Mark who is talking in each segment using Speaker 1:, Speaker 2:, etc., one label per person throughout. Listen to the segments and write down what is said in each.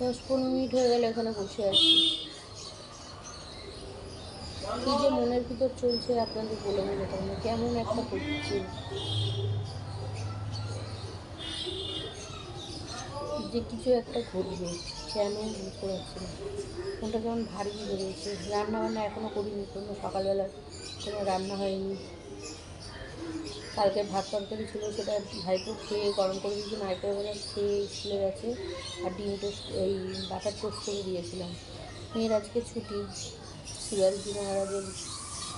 Speaker 1: দশ পনেরো মিনিট হয়ে গেল এখানে বসে আছি। কি যে মনের ভিতর চলছে আপনাদের বলে পারব না। কেমন একটা করছি। যে কিছু একটা ঘটবে কেন বুঝতে পারছি না। মনটা কেমন ভারী বেরিয়েছে রান্না বান্না এখনও করিনি, কোনো সকালবেলা কোনো রান্না হয়নি। কালকে ভাত তরকারি ছিল, সেটা ভাইপো খেয়ে গরম করে দিয়েছি মাইক্রোওভেনে খেয়ে স্কুলে গেছে, আর ডিম টোস্ট এই বাটার টোস্ট করে দিয়েছিলাম। মেয়ের আজকে ছুটি শিবাজি মহারাজের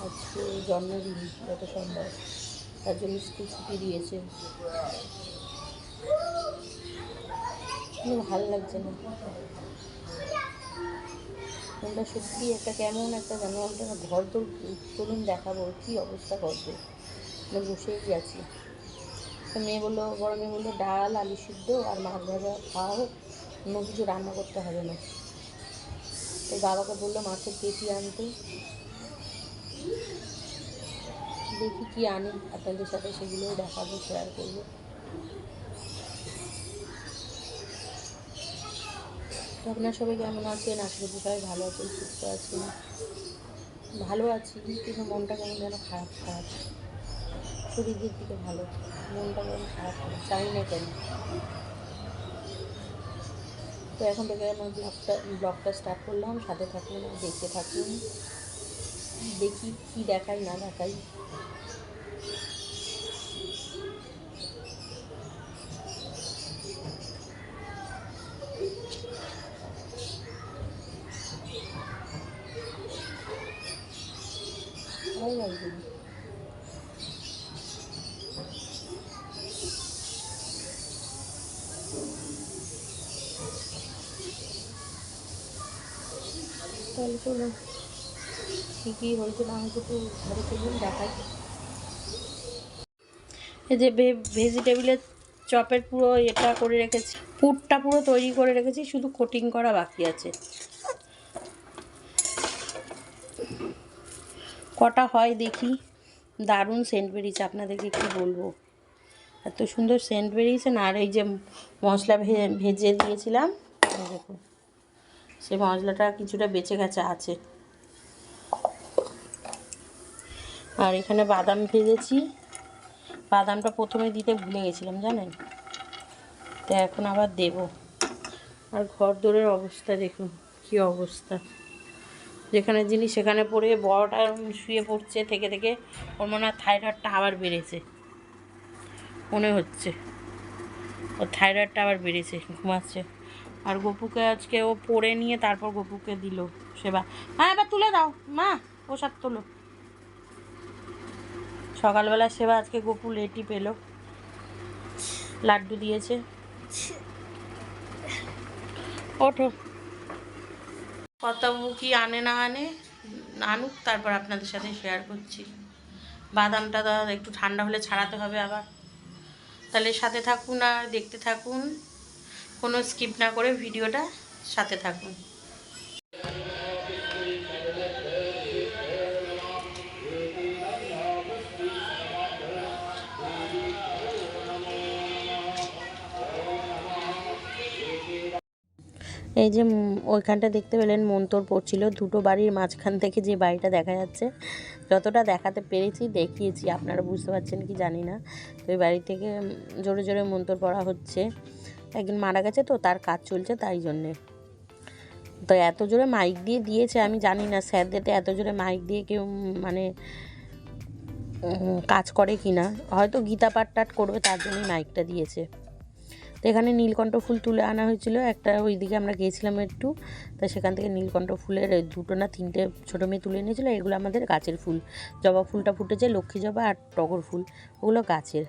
Speaker 1: আজকে জন্মদিন যত সম্ভব তার জন্য স্কুল ছুটি দিয়েছে। ভালো লাগছে না। মনটা সত্যি একটা কেমন একটা জানো একটা ঘর তোর চলুন দেখাবো, কী অবস্থা করবে আমি বসেই আছি তো মেয়ে বলল, বড় মেয়ে বলল, ডাল, আলু সিদ্ধ আর মাছ ভাজা খাওয়া হোক অন্য কিছু রান্না করতে হবে না। তো বাবাকে বলল মাছের পেটি আনতে। দেখি কি আনি, আপনাদের সাথে সেগুলোও দেখাবো শেয়ার করব। তো আপনার সবাই কেমন আছেন? করি সবাই ভালো আছেন, সুস্থ আছেন। ভালো আছি, কিন্তু মনটা কেমন যেন খারাপ খারাপ। শরীরের দিকে ভালো, মনটা কেমন খারাপ জানি না কেন। তো এখন থেকে আমার ব্লগটা ব্লগটা স্টার্ট করলাম, সাথে থাকুন, দেখতে থাকুন, দেখি কি দেখাই না দেখাই ভালো লাগবে না। তাহলে চলুন কী কী হয়েছে না হয়েছে একটু ঘরে চলুন দেখাই। এই যে ভেজিটেবিলের চপের পুরো এটা করে রেখেছি পুরটা পুরো তৈরি করে রেখেছি শুধু কোটিং করা বাকি আছে। কটা হয় দেখি। দারুণ সেন্ট বেরিয়েছে আপনাদেরকে কি বলব? এত সুন্দর সেন্ট বেরিয়েছে না আর এই যে মশলা ভেজে দিয়েছিলাম দেখুন। সে মশলাটা কিছুটা বেঁচে গেছে, আছে। আর এখানে বাদাম ভেজেছি। বাদামটা প্রথমে দিতে ভুলে গেছিলাম, জানেন? তো এখন আবার দেব। আর ঘর দোরের অবস্থা দেখুন, কি অবস্থা। যেখানে জিনিস সেখানে পড়ে বড়টা শুয়ে পড়ছে, থেকে থেকে ওর মনে হয় থাইরয়েডটা আবার বেড়েছে। মনে হচ্ছে। ওর থাইরয়েডটা আবার বেড়েছে, ঘুমাচ্ছে। আর গপুকে আজকে ও পরে নিয়ে তারপর গপুকে দিল সেবা। হ্যাঁ এবার তুলে দাও। মা ওসব তোলো। সকালবেলা সেবা আজকে গপু লেটি পেল। লাড্ডু দিয়েছে। ওঠো। কত কি আনে না আনে, আনুক, তারপর আপনাদের সাথে শেয়ার করছি। বাদামটা একটু ঠান্ডা হলে ছাড়াতে হবে আবার। তাহলে সাথে থাকুন আর দেখতে থাকুন। কোনো স্কিপ না করে ভিডিওটা সাথে থাকুন। এই যে ওইখানটা দেখতে পেলেন মন্তর পড়ছিল। দুটো বাড়ির মাঝখান থেকে যে বাড়িটা দেখা যাচ্ছে, যতটা দেখাতে পেরেছি, দেখিয়েছি। আপনারা বুঝতে পারছেন কি জানি না। তো এই বাড়ি থেকে জোরে জোরে মন্তর পড়া হচ্ছে। একজন মারা গেছে তো, তার কাজ চলছে তাই জন্যে। তো এত জোরে মাইক দিয়ে দিয়েছে, আমি জানি না স্যারদেরতে এত জোরে মাইক দিয়ে কেউ মানে কাজ করে কি না। হয়তো গীতা পাঠ টাট করবে, তার জন্যই মাইকটা দিয়েছে। তো এখানে নীলকণ্ঠ ফুল তুলে আনা হয়েছিল, একটা ওইদিকে আমরা গিয়েছিলাম একটু, তা সেখান থেকে নীলকণ্ঠ ফুলের দুটো না তিনটে ছোটো মেয়ে তুলে এনেছিলো, এগুলো আমাদের গাছের ফুল। জবা ফুলটা ফুটেছে, লক্ষ্মী জবা আর টগর ফুল, ওগুলো গাছের।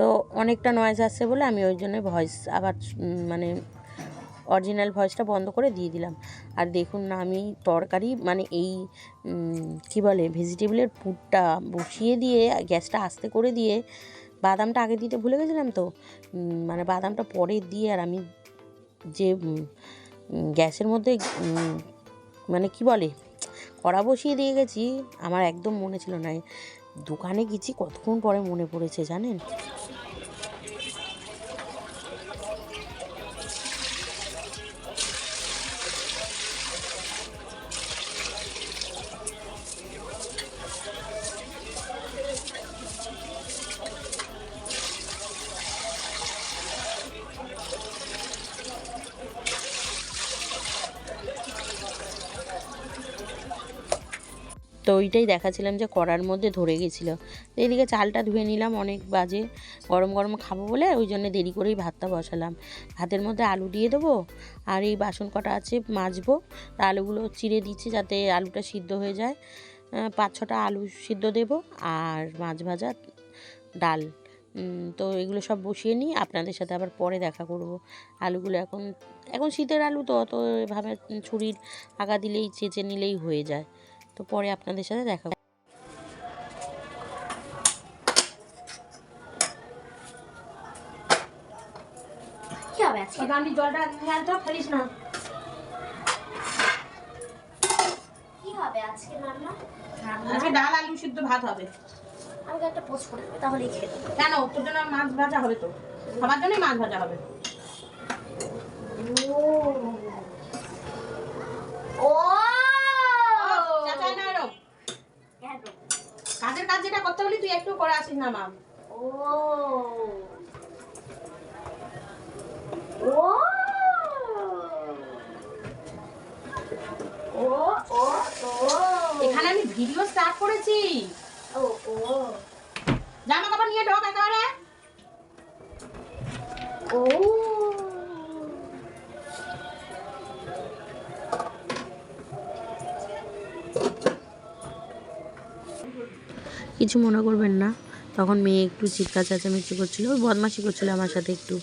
Speaker 1: তো অনেকটা নয়েজ আসছে বলে আমি ওই জন্য ভয়েস আবার মানে অরিজিনাল ভয়েসটা বন্ধ করে দিয়ে দিলাম। আর দেখুন না, আমি তরকারি মানে এই কি বলে ভেজিটেবলের পুরটা বসিয়ে দিয়ে, গ্যাসটা আস্তে করে দিয়ে, বাদামটা আগে দিতে ভুলে গেছিলাম তো মানে বাদামটা পরে দিয়ে আর আমি যে গ্যাসের মধ্যে মানে কি বলে, কড়া বসিয়ে দিয়ে গেছি, আমার একদম মনে ছিল না। দোকানে গেছি কতক্ষণ পরে মনে পড়েছে জানেন? তো ওইটাই দেখাছিলাম যে কড়ার মধ্যে ধরে গেছিল। তো এদিকে চালটা ধুয়ে নিলাম, অনেক বাজে। গরম গরম খাব বলে ওই জন্য দেরি করেই ভাতটা বসালাম। ভাতের মধ্যে আলু দিয়ে দেবো আর এই বাসন কটা আছে মাজবো। আলুগুলো চিড়ে দিচ্ছি যাতে আলুটা সিদ্ধ হয়ে যায়। পাঁচ ছটা আলু সিদ্ধ দেবো আর মাছ ভাজা, ডাল। তো এগুলো সব বসিয়ে নিই, আপনাদের সাথে আবার পরে দেখা করব। আলুগুলো এখন এখন শীতের আলু তো অত এভাবে ছুরির আগা দিলেই, চেঁচে নিলেই হয়ে যায়। তো পরে আপনাদের সাথে দেখা
Speaker 2: হবে
Speaker 3: জলটা খেয়াল ফেলিস না।
Speaker 2: কি হবে আজকে রান্না?
Speaker 3: আজকে ডাল আলু সিদ্ধ ভাত হবে।
Speaker 2: আমাকে একটা পোস্ট করে দেবে খেয়ে
Speaker 3: কেন? তোর জন্য মাছ ভাজা হবে তো। সবার জন্যই মাছ ভাজা হবে।
Speaker 2: ও
Speaker 3: কাজ যেটা করতে বলি তুই একটু করে আসিস না মাম
Speaker 2: ও। ও। ও ও
Speaker 3: এখানে আমি ভিডিও স্টার্ট করেছি।
Speaker 2: ও ও।
Speaker 3: জামা কাপড় নিয়ে ঢোক একেবারে।
Speaker 2: ও।
Speaker 1: কিছু মনে করবেন না। তখন মেয়ে একটু চিৎকার চেঁচামেচি করছিল বদমাশি করছিল আমার সাথে একটু।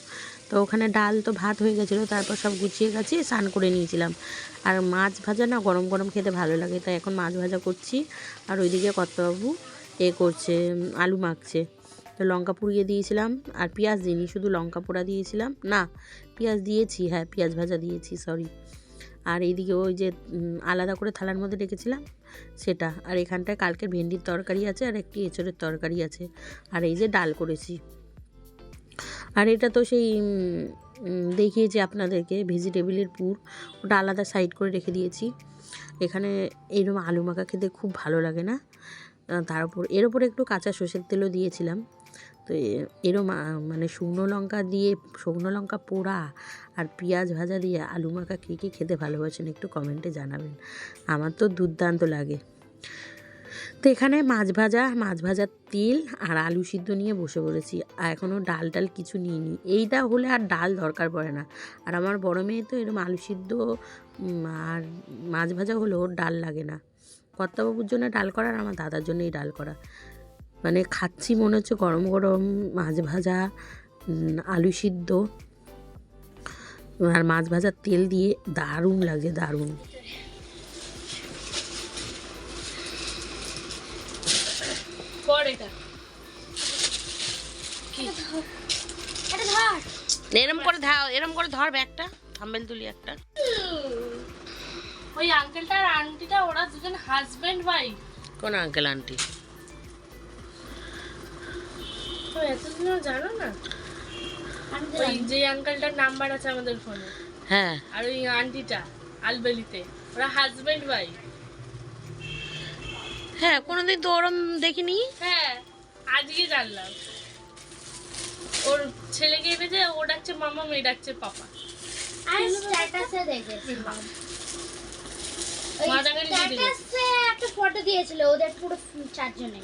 Speaker 1: তো ওখানে ডাল তো ভাত হয়ে গেছিল, তারপর সব গুছিয়ে গাছিয়ে স্নান করে নিয়েছিলাম। আর মাছ ভাজা না গরম গরম খেতে ভালো লাগে, তাই এখন মাছ ভাজা করছি। আর ওইদিকে কর্তাবাবু এ করছে, আলু মাখছে। তো লঙ্কা পুড়িয়ে দিয়েছিলাম, আর পেঁয়াজ দিইনি, শুধু লঙ্কা পোড়া দিয়েছিলাম। না, পেঁয়াজ দিয়েছি হ্যাঁ পেঁয়াজ ভাজা দিয়েছি সরি আর এইদিকে ওই যে আলাদা করে থালার মধ্যে রেখেছিলাম সেটা। আর এখানটায় কালকে ভেন্ডির তরকারি আছে আর একটি এঁচড়ের তরকারি আছে। আর এই যে ডাল করেছি। আর এটা তো সেই দেখিয়েছি আপনাদেরকে ভেজিটেবিলের পুর, ওটা আলাদা সাইড করে রেখে দিয়েছি। এখানে এইরকম আলু মাখা খেতে খুব ভালো লাগে না? তার উপর, এর উপরে একটু কাঁচা সর্ষের তেলও দিয়েছিলাম। তো এরম মানে শুকনো লঙ্কা দিয়ে, শুকনো লঙ্কা পোড়া আর পেঁয়াজ ভাজা দিয়ে আলু মাখা কে কে খেতে ভালোবাসেন একটু কমেন্টে জানাবেন। আমার তো দুর্দান্ত লাগে। তো এখানে মাছ ভাজা, মাছ ভাজার তেল আর আলু সিদ্ধ নিয়ে বসে পড়েছি। আর এখনও ডাল টাল কিছু নিইনি। এইটা হলে আর ডাল দরকার পড়ে না। আর আমার বড় মেয়ে তো এরকম আলু সিদ্ধ আর মাছ ভাজা হলেও ডাল লাগে না। কর্তাবাবুর জন্য ডাল করা আর আমার দাদার জন্যই ডাল করা। মানে খাচ্ছি মনে হচ্ছে গরম গরম মাছ ভাজা আলু সিদ্ধ। আর মাছ ভাজার তেল দিয়ে দারুণ লাগছে দারুণ। এরম করে ধর এরম করে ধর ব্যাগটা থাম্বেল তুলি একটা।
Speaker 4: ওই আঙ্কেলটা আর আন্টিটা ওরা দুজন হাজবেন্ড ওয়াইফ
Speaker 1: কোন আঙ্কেল আন্টি
Speaker 4: তো এতদিন জানো না? ওই যে আঙ্কেলটার নাম্বার আছে আমাদের ফোনে
Speaker 1: হ্যাঁ।
Speaker 4: আর ওই আন্টিটা আলবেলিতে ওরা হাজবেন্ড ওয়াইফ
Speaker 1: হ্যাঁ কোনোদিন তো ওরম দেখিনি।
Speaker 4: হ্যাঁ আজকে জানলাম। ওর ছেলেকে এনেছে ও ডাকছে মামা মেয়ে ডাকছে পাপা।
Speaker 2: আমি স্ট্যাটাসে দেখেছি ওই
Speaker 4: মাদাগারি দিয়ে দিল।
Speaker 2: স্ট্যাটাসে একটা ফটো দিয়েছিল ওদের পুরো চারজনে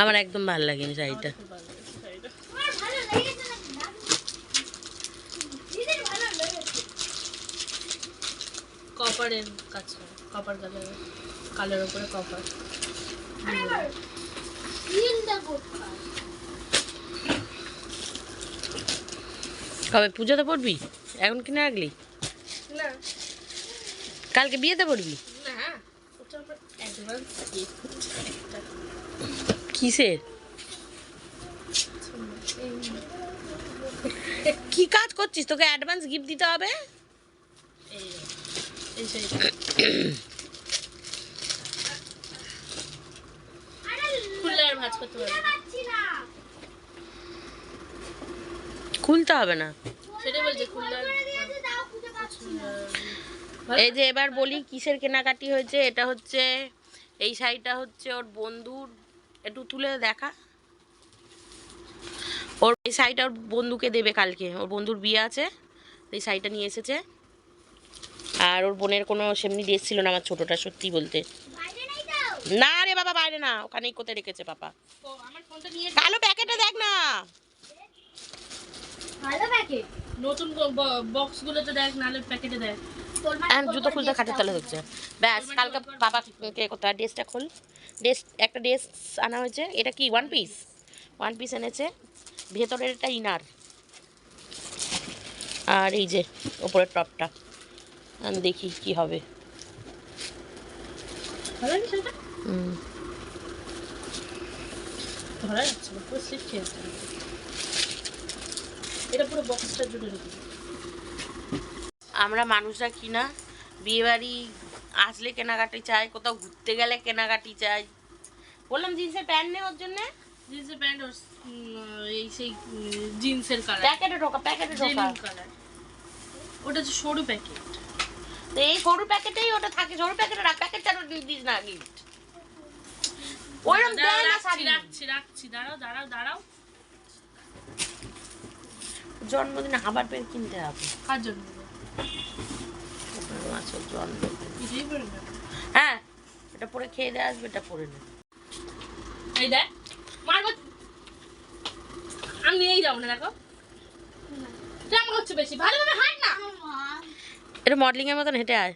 Speaker 1: আমার একদম ভালো লাগেনি শাড়িটা।
Speaker 4: কপারের করে কপার কালার কালের উপরে কপার।
Speaker 1: কবে পুজোতে পড়বি? এখন কিনে রাখলি
Speaker 4: না।
Speaker 1: কালকে বিয়েতে পড়বি
Speaker 4: না ওটা আমার অ্যাডভান্স গিফট একটা
Speaker 1: কিসের? কি কাজ করছিস? তোকে অ্যাডভান্স গিফট দিতে হবে? খুলতে হবে না? এই যে এবার বলি কিসের কেনাকাটি হয়েছে? এটা হচ্ছে এই শাড়িটা হচ্ছে ওর বন্ধুর একটু তুলে দেখা। ওর এই শাড়িটা ওর বন্ধুকে দেবে কালকে ওর বন্ধুর বিয়ে আছে এই শাড়িটা নিয়ে এসেছে। আর ওর বোনের কোনো সেমনি ড্রেস ছিল না আমার ছোটোটা সত্যি বলতে।
Speaker 2: বাইরে নাই দাও
Speaker 1: না রে বাবা বাইরে না ওখানেই কোথায় রেখেছে পাপা। কালো প্যাকেটে দেখ না।
Speaker 2: প্যাকেট
Speaker 4: নতুন বক্স গুলোতে দেখ নালে প্যাকেটে দেখ।
Speaker 1: জুতো খুলতে খাটের তলে হচ্ছে ব্যাস কালকে বাবা পাপাকে কোথায়? ড্রেসটা খোল। ড্রেস একটা ড্রেস আনা হয়েছে। এটা কি ওয়ান পিস ওয়ান পিস এনেছে। ভেতরের এটা ইনার আর এই যে ওপরের টপটা আমি দেখি কি হবে। হুম।
Speaker 4: ধরা যাচ্ছে না পুরো স্লিপ খেয়ে এটা পুরো বক্সটা জুড়ে
Speaker 1: আমরা মানুষরা কি না? বিয়েবাড়ি আসলে কেনাকাটি চাই কোথাও ঘুরতে গেলে কেনাকাটি চাই। বললাম জিন্সের প্যান্ট নেই ওর জন্যে।
Speaker 4: জিন্সের প্যান্ট এই সেই জিন্সের কালার
Speaker 1: প্যাকেটে ঢোকা প্যাকেটে ঢোকা।
Speaker 4: কালার ওটা হচ্ছে সরু প্যাকেট।
Speaker 1: তো এই সরু প্যাকেটেই ওটা থাকে। সরু প্যাকেটে রাখ প্যাকেটটা দিস না গিফট। ওইরকম দেয় না শাড়ি।
Speaker 4: রাখছি রাখছি। দাঁড়াও দাঁড়াও দাঁড়াও।
Speaker 1: জন্মদিনে আবার পেন কিনতে হবে।
Speaker 4: কার জন্য
Speaker 1: মাছের হ্যাঁ এটা পরে খেয়ে দিয়ে আসবে এটা পরে নে।
Speaker 4: এই দেখ আমি নিয়েই যাব না দেখো। কেমন হচ্ছে বেশি? ভালোভাবে হাঁট না।
Speaker 1: এটা মডেলিং এর মতন হেঁটে আয়।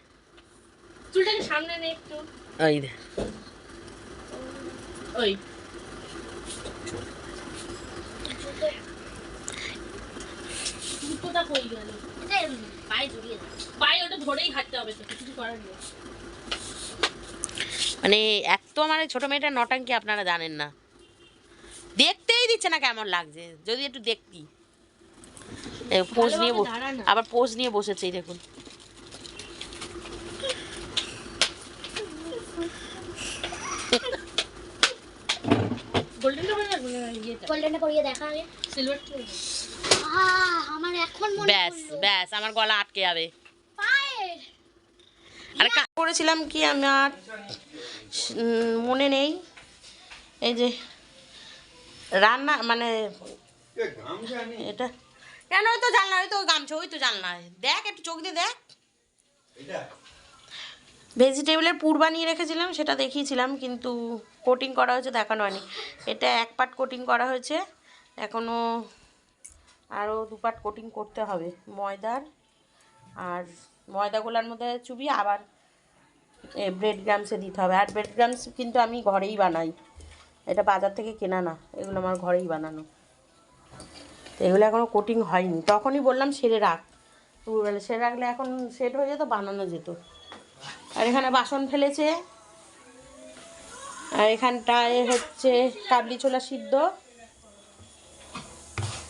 Speaker 4: চুলটাকে সামনে নে একটু।
Speaker 1: ওই দে।
Speaker 4: ওই। জুতোটা কই গেল।
Speaker 2: এটা পায়ে জড়িয়ে
Speaker 4: পায়ে ওটা ধরেই হাঁটতে হবে তো কিছু করার নেই।
Speaker 1: মানে এত আমার এই ছোট মেয়েটা নটাঙ্কি আপনারা জানেন না। দেখতেই দিচ্ছে না কেমন লাগছে যদি একটু দেখতি। পোজ নিয়ে। আবার পোজ নিয়ে বসেছে দেখুন।
Speaker 4: গোল্ডেনটা
Speaker 2: দেখা আগে।
Speaker 4: সিলভারটা
Speaker 1: ব্যাস। ব্যাস আমার গলা আটকে যাবে। আর করেছিলাম কি আমার মনে নেই। এই যে রান্না মানে এটা কেন? ওই তো জানলা ওই তো গামছা ওই তো জানলায় দেখ একটু চোখ দিয়ে দেখ। ভেজিটেবলের পুর বানিয়ে রেখেছিলাম সেটা দেখিয়েছিলাম কিন্তু কোটিং করা হয়েছে দেখানো হয়নি। এটা এক পাট কোটিং করা হয়েছে। এখনও আরও দু পাট কোটিং করতে হবে, ময়দার আর ময়দাগুলোর মধ্যে চুবিয়ে আবার ব্রেড গ্রামসে দিতে হবে। আর ব্রেড গ্রামস কিন্তু আমি ঘরেই বানাই, এটা বাজার থেকে কেনা না, এগুলো আমার ঘরেই বানানো। তো এগুলো এখনও কোটিং হয়নি, তখনই বললাম সেরে রাখ। দুপুরবেলা সেরে রাখলে এখন সেট হয়ে যেত, বানানো যেত। আর এখানে বাসন ফেলেছে, আর এখানটায় হচ্ছে কাবলি ছোলা সিদ্ধ।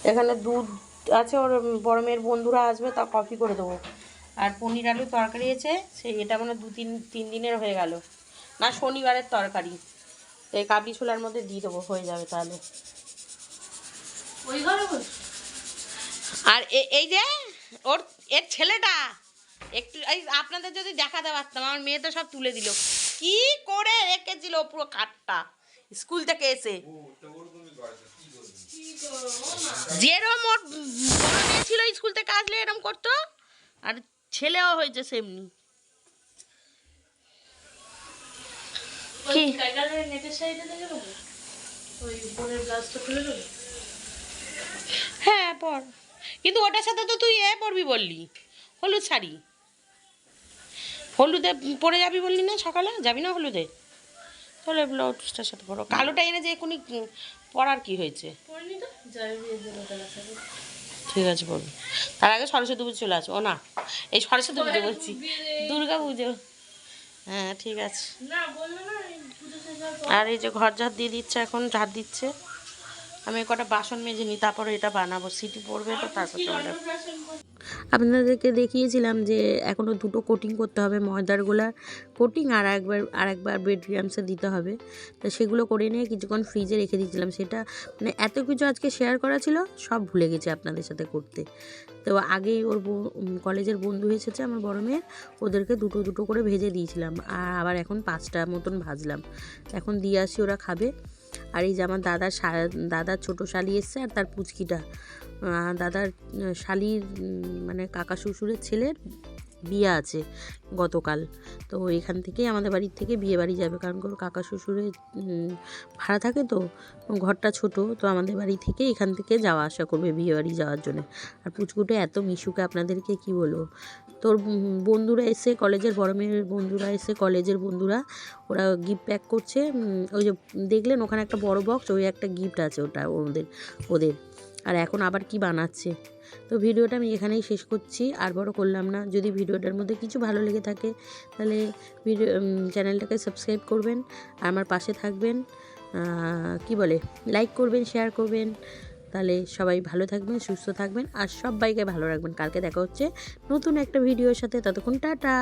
Speaker 1: এখানে দুধ আছে, ওর বড় মেয়ের বন্ধুরা আসবে, তা কফি করে দেবো। আর পনির আলু তরকারি আছে সেই এটা মানে দু তিন তিন দিনের হয়ে গেল। না, শনিবারের তরকারি। তো এই কাবলি ছোলার মধ্যে দিয়ে দেবো, হয়ে যাবে তাহলে। আর এই যে, ওর, এর ছেলেটা, একটু, এই আপনাদের যদি দেখাতে পারতাম, আমার মেয়ে তো সব তুলে দিল। কি করে রেখেছিল পুরো কাঠটা? স্কুল থেকে এসে। যেরম ওর বড় মেয়ে ছিল স্কুল থেকে আসলে এরম করতো আর ছেলেও হয়েছে সেমনি। কি? হ্যাঁ পর। কিন্তু ওটার সাথে তো তুই এ পরবি বললি হলুদ শাড়ি। হলুদে পরে যাবি বললি না সকালে? যাবি না হলুদে? তাহলে ব্লাউজটার সাথে পরো। কালোটা এনে যে এখনই পরার কি হয়েছে? ঠিক আছে পরবি তার আগে সরস্বতী পুজো চলে আসো। ও না এই সরস্বতী পুজো বলছি। দুর্গা পুজো। হ্যাঁ ঠিক আছে। আর এই যে ঘর ঝাড় দিয়ে দিচ্ছে এখন ঝাড় দিচ্ছে। আমি কটা বাসন মেজে নিই তারপরে এটা বানাবো। সিটি পড়বে তো তারপর আপনাদেরকে দেখিয়েছিলাম যে এখনও দুটো কোটিং করতে হবে ময়দারগুলা কোটিং আর একবার আর একবার ব্রেড গ্রামসে দিতে হবে। তো সেগুলো করে নিয়ে কিছুক্ষণ ফ্রিজে রেখে দিয়েছিলাম। সেটা মানে এত কিছু আজকে শেয়ার করা ছিল, সব ভুলে গেছি আপনাদের সাথে করতে। তো আগেই ওর কলেজের বন্ধু এসেছে আমার বড় মেয়ের, ওদেরকে দুটো দুটো করে ভেজে দিয়েছিলাম। আর আবার এখন পাঁচটা মতন ভাজলাম। এখন দিয়ে আসি, ওরা খাবে। আর এই যে আমার দাদার দাদার ছোটো শালি এসছে আর তার পুচকিটা। দাদার শালির মানে কাকা শ্বশুরের ছেলের বিয়ে আছে গতকাল। তো এখান থেকেই আমাদের বাড়ির থেকে বিয়ে বাড়ি যাবে। কারণ কি ওর কাকা শ্বশুরের উম, ভাড়া থাকে তো ঘরটা ছোট তো আমাদের বাড়ি থেকে এখান থেকে যাওয়া আসা করবে বিয়ে বাড়ি যাওয়ার জন্য। আর পুচকুটা এত মিশুকে আপনাদেরকে কি বলব? তোর বন্ধুরা এসে কলেজের বড় মেয়ের বন্ধুরা এসে কলেজের বন্ধুরা ওরা গিফট প্যাক করছে ওই যে দেখলেন ওখানে একটা বড় বক্স ওই একটা গিফট আছে ওটা ওদের ওদের। আর এখন আবার কি বানাচ্ছে? তো ভিডিওটা আমি এখানেই শেষ করছি। আর বড় করলাম না, যদি ভিডিওটার মধ্যে কিছু ভালো লেগে থাকে, তাহলে ভিডিও চ্যানেলটাকে সাবস্ক্রাইব করবেন, আর আমার পাশে থাকবেন কি বলে লাইক করবেন শেয়ার করবেন, তাহলে সবাই ভালো থাকবেন, সুস্থ থাকবেন, আর সবাইকে ভালো রাখবেন। কালকে দেখা হচ্ছে নতুন একটা ভিডিওর সাথে, ততক্ষণ টাটা!